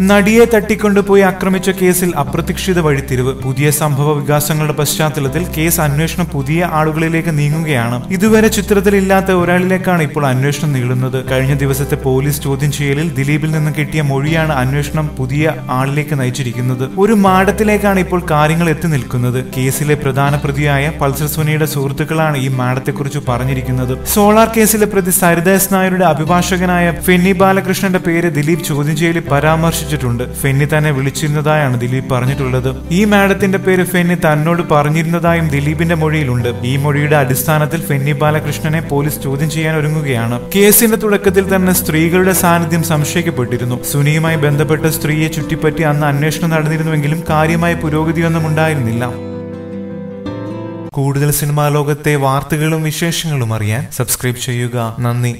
നടിയെ തട്ടിക്കൊണ്ടുപോയി ആക്രമിച്ച കേസിൽ അപ്രതീക്ഷിത വഴിത്തിരിവ് പുതിയ സംഭവ വികാസങ്ങളുടെ പശ്ചാത്തലത്തിൽ കേസ് അന്വേഷണം പുതിയ ആളുകളിലേക്ക് നീങ്ങുകയാണ്. ഇതുവരെ ചിത്രത്തിൽ ഇല്ലാത്ത ഒരാളിലേക്കാണ് ഇപ്പോൾ അന്വേഷണം നീളുന്നത്. കഴിഞ്ഞ ദിവസത്തെ പോലീസ് ചോദ്യം ചെയ്യലിൽ ദിലീപിൽ നിന്ന് കിട്ടിയ മൊഴിയാണ് അന്വേഷണം പുതിയ ആളിലേക്ക് നയിച്ചിരിക്കുന്നത്. ഒരു മാഡത്തിലേക്കാണ് ഇപ്പോൾ കാര്യങ്ങൾ എത്തി നിൽക്കുന്നത്. കേസിലെ പ്രധാന പ്രതിയായ പൾസർ സുനിയുടെ സുഹൃത്തുക്കളാണ് ഈ മാഡത്തെക്കുറിച്ച് പറഞ്ഞിരിക്കുന്നത്. സോളാർ കേസിലെ പ്രതി സരിതാസ് നായരുടെ അഭിഭാഷകനായ ഫെന്നി ബാലകൃഷ്ണന്റെ പേര് ദിലീപ് ചോദ്യം ചെയ്യലിൽ പരാമർശിച്ചിട്ടുണ്ട് ഫെന്നി തന്നെ വിളിച്ചിരുന്നതായാണ് ദിലീപ് പറഞ്ഞിട്ടുള്ളത്. ഈ മാഡത്തിന്റെ പേര് ഫെന്നി തന്നോട് പറഞ്ഞിരുന്നതായും ദിലീപിന്റെ മൊഴിയിലുണ്ട്. ഈ മൊഴിയുടെ അടിസ്ഥാനത്തിൽ ഫെന്നി ബാലകൃഷ്ണനെ പോലീസ് ചോദ്യം ചെയ്യാൻ ഒരുങ്ങുകയാണ്. കേസിന്റെ തുടക്കത്തിൽ തന്നെ സ്ത്രീകളുടെ സാന്നിധ്യം സംശയിക്കപ്പെട്ടിരുന്നു. സുനിയുമായി ബന്ധപ്പെട്ട സ്ത്രീയെ ചുറ്റിപ്പറ്റി അന്ന് അന്വേഷണം നടന്നിരുന്നുവെങ്കിലും കാര്യമായ പുരോഗതിയൊന്നും ഉണ്ടായിരുന്നില്ല. കൂടുതൽ സിനിമാ ലോകത്തെ വാർത്തകളും വിശേഷങ്ങളും അറിയാൻ സബ്സ്ക്രൈബ് ചെയ്യുക. നന്ദി.